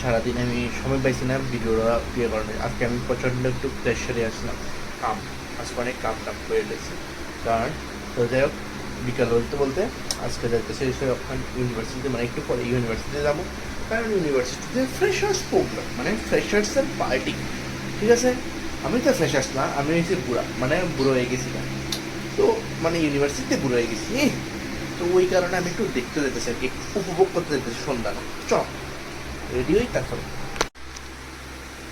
সারাদিন আমি সময় পাইছি না, ভিডিওটা প্রিয় কারণে আজকে আমি প্রচণ্ড একটু প্রেশারে আসলাম কাম, আজকে অনেক কাম টাম করে লেগেছে কারণ, তো যাই হোক, বিকাল বলতে বলতে আজকে যাইতেছে এসে ওখানে ইউনিভার্সিটিতে মানে একটু পরে ইউনিভার্সিটিতে যাব। কারণ ইউনিভার্সিটিতে ফ্রেশার্স প্রোগ্রাম মানে ফ্রেশার্সের পার্টি ঠিক আছে? আমি তো ফ্রেশার্স না, আমি হয়েছি বুড়া মানে বুড়ো হয়ে গেছি না। তো মানে ইউনিভার্সিটিতে বুড়ো হয়ে গেছি। তো ওই কারণে আমি একটু দেখতে যেতেছি আর কি, উপভোগ করতে যেতেছি সন্ধ্যা চল। रेडी हुई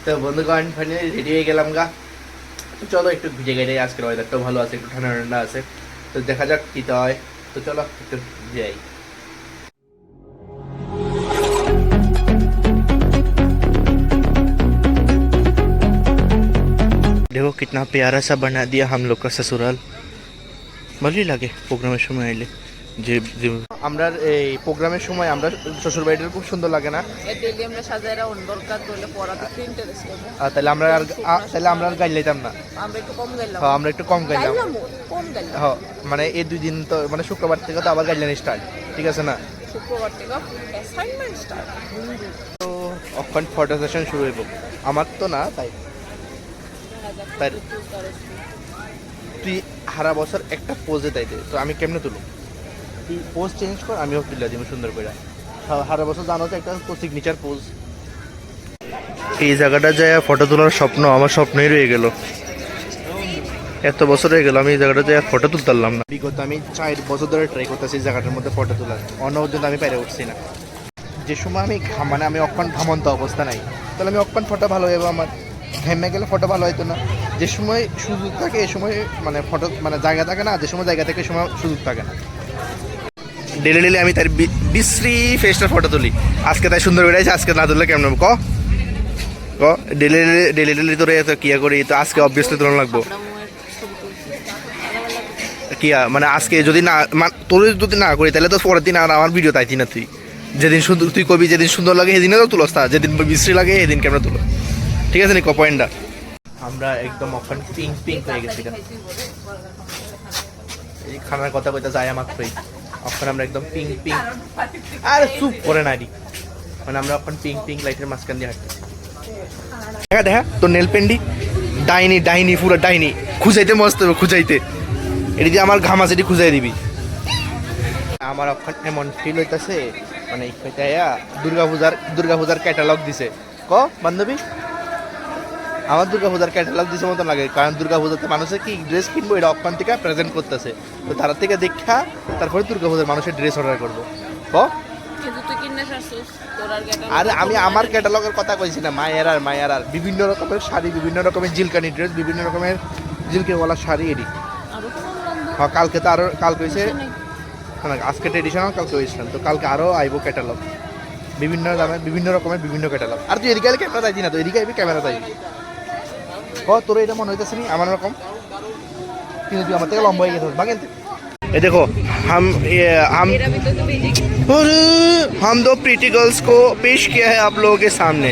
तो बंधुगण फाइनल रेडी गलम गा। तो चलो एक तो भिजे गए आज के वेदार तो भलो आज ठंडा आ तो देखा जा तो, तो चलो एक तो जाए देखो कितना प्यारा सा बना दिया हम लोग का ससुराल। भले लगे प्रोग्राम शुरू में आए যে আমরা এই প্রোগ্রামের সময় আমরা শ্বশুর বাড়িটা খুব সুন্দর লাগে না। তাহলে আমরা আর তাহলে আমরা আর গাইল লাইতাম না। আমরা একটু কম হ্যাঁ আমরা একটু কম গাইলাম গাইলাম। হ্যাঁ মানে এই দুই দিন তো মানে শুক্রবার থেকে তো আবার গাইলেন স্টার্ট ঠিক আছে না? শুক্রবার থেকে অ্যাসাইনমেন্ট স্টার্ট তো অক্ষণ ফটো সেশন শুরু হইব। আমার তো না তাই। তাই। তুই হারা বছর একটা পোজে তাই দে তো আমি কেমনে তুলব পোজ চেঞ্জ কর আমিও তুলে দিব সুন্দর করে হারা বছর জানো তো একটা সিগনেচার পোজ এই জায়গাটা যায় ফটো তোলার স্বপ্ন আমার স্বপ্নই রয়ে গেল। এত বছর হয়ে গেল আমি এই জায়গাটা যায় ফটো তুলতে পারলাম না। বিগত আমি চার বছর ধরে ট্রাই করতেছি এই জায়গাটার মধ্যে ফটো তোলার। অন্য পর্যন্ত আমি পেরে উঠছি না। যে সময় আমি মানে আমি অক্ষণ ঘামন্ত অবস্থা নাই। তাহলে আমি অক্ষণ ফটো ভালো হইব আমার। ঘেমে গেলে ফটো ভালো হইতো না। যে সময় সুযোগ থাকে এই সময় মানে ফটো মানে জায়গা থাকে না যে সময় জায়গা থাকে সময় সুযোগ থাকে না। ডেলি ডেলি আমি তার বিশ্রী ফেসটার ফটো তুলি। আজকে তাই সুন্দর বেড়াইছে, আজকে না তুললে কেমন ক? ক? ডেলি ডেলি ডেলি ডেলি তোরে এত কিয়া করি? তো আজকে অবভিয়াসলি তোলা লাগবো। কিয়া মানে আজকে যদি না তোর যদি না করি, তাহলে তো পরের দিন আর আমার ভিডিও তাইতি না তুই। যেদিন সুন্দর, তুই কবি, যেদিন সুন্দর লাগে সেদিনে তো তুলস তা। যেদিন বিশ্রী লাগে, সেদিন কেমন তুলো। ঠিক আছে নি, ক পয়েন্টটা আমরা একদম অখন পিঙ্ক পিঙ্ক হয়ে গেছি। এই খানার কথা কইতা যায় মাত্রই এখন আমরা একদম পিঙ্ক পিঙ্ক আর চুপ করে না রি মানে আমরা এখন পিঙ্ক পিঙ্ক লাইটের মাঝখান দিয়ে হাঁটতেছি দেখা দেখা তোর নেল পেন্ডি ডাইনি ডাইনি পুরো ডাইনি। খুঁজাইতে মস্ত হবে খুঁজাইতে। এটি দিয়ে আমার ঘামা সেটি খুঁজাই দিবি। আমার এখন এমন ফিল হইতাছে মানে কইতাইয়া দুর্গা পূজার দুর্গা পূজার ক্যাটালগ দিছে। ক বান্ধবী? আমার দুর্গা পূজার ক্যাটালগ দিছে মতন লাগে কারণ দুর্গা পূজাতে মানুষের কি ড্রেস কিনবো এটা অক্ষণ থেকে প্রেজেন্ট করতেছে। তো তারা থেকে দেখা তারপরে দুর্গা পূজার মানুষের ড্রেস অর্ডার করব। ক? আর আমি আমার ক্যাটালগের কথা কইছি না মায়ের আর মায়ের আর। বিভিন্ন রকমের শাড়ি বিভিন্ন রকমের জিলকানি ড্রেস বিভিন্ন রকমের জিলকে বলা শাড়ি এডি। হ্যাঁ কালকে তো আরও কালকে হয়েছে না আজকে ট্রেডিশনাল কালকে ওয়েস্টার্ন তো কালকে আরও আইবো ক্যাটালগ বিভিন্ন দামের বিভিন্ন রকমের বিভিন্ন ক্যাটালগ আর তুই এদিকে ক্যামেরা চাইছি না তো এদিকে আইবি ক্যামেরা চাইবি। ক তোর এটা মনে হইতেছে নি আমার রকম কিন্তু তুই আমার থেকে লম্বা হয়ে গেছিস বাগেন এ দেখো हम ये हम এর ভিতরে তো বেজে और हम दो प्रीटी गर्ल्स को पेश किया है आप लोगों के सामने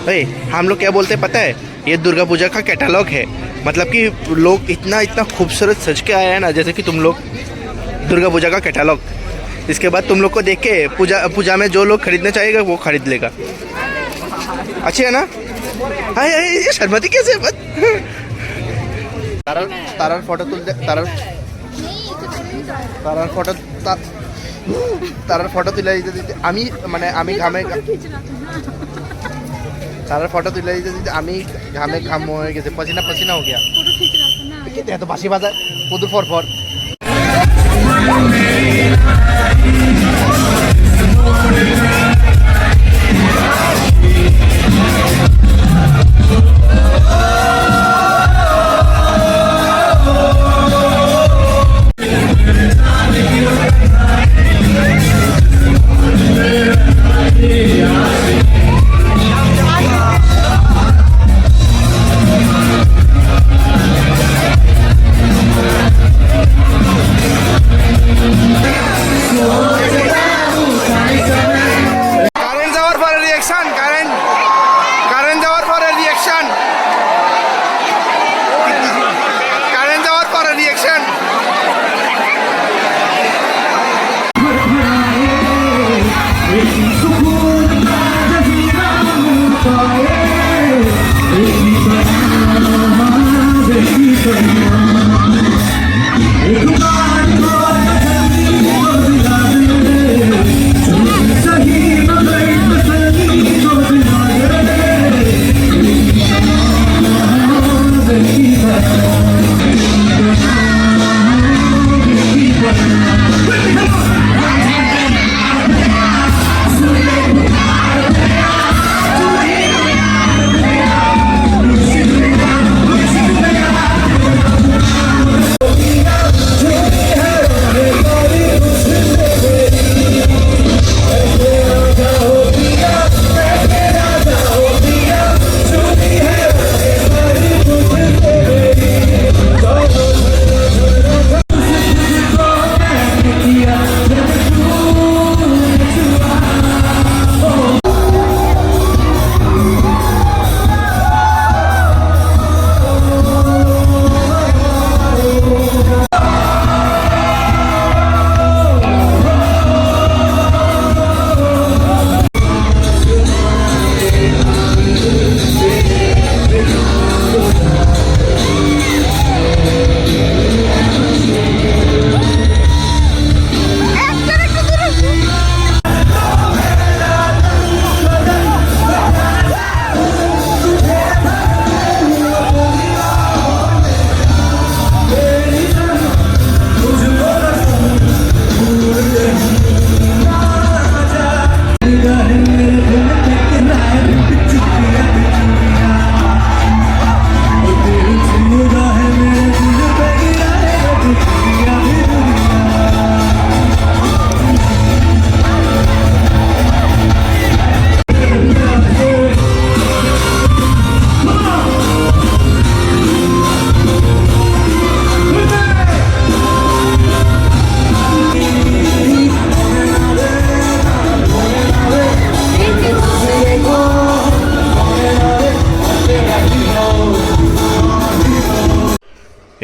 भाई हम लोग क्या बोलते हैं पता है ये दुर्गा पूजा का कैटलॉग है मतलब कि लोग इतना इतना खूबसूरत सज के आए हैं ना जैसे कि तुम लोग दुर्गा पूजा का कैटलॉग इसके बाद तुम लोग को देख के पूजा पूजा में जो लोग खरीदना चाहेगा वो खरीद लेगा अच्छी है ना হাই হাই শর্মাতি কেসে বাত তারার তারার ফটো তুলতে তারার তারার ফটো তারার ফটো তুলে দিতে দিতে আমি মানে আমি ঘামে তারার ফটো তুলে দিতে দিতে আমি ঘামে ঘাম হয়ে গেছে। পচিনা পচিনা হয়ে গিয়া এত বাসি বাজার প্রচুর ফর ফর। Morning.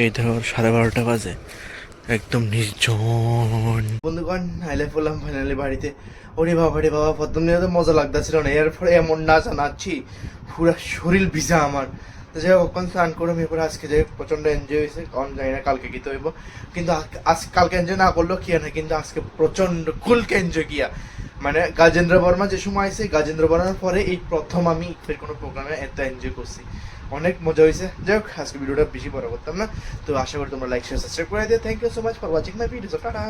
এই ধর সাড়ে বারোটা বাজে। একদম নির্জন। বন্ধুগণ আইলে পড়লাম ফাইনালি বাড়িতে। ওরে বাবা রে বাবা, প্রথম দিনে তো মজা লাগতেছিল না। এরপরে এমন না জানাচ্ছি, পুরা শরীর ভিজা আমার। যাই হোক স্নান করে এরপরে আজকে যাই প্রচণ্ড এনজয় হয়েছে। কারণ জানি না কালকে গীত হইব কিন্তু আজ- কালকে এনজয় না করলেও কি না, কিন্তু আজকে প্রচণ্ড কুলকে এনজয় কিয়া। মানে গাজেন্দ্র বর্মা যে সময় আছে গাজেন্দ্র বর্মার পরে এই প্রথম আমি কোনো প্রোগ্রামে এত এনজয় করছি। অনেক মজা হয়েছে। যাই হোক, আজকে ভিডিওটা বেশি বড় করতাম না। তো আশা করি তোমরা লাইক শেয়ার সাবস্ক্রাইব করে দিও। Thank you so much for watching my video tata!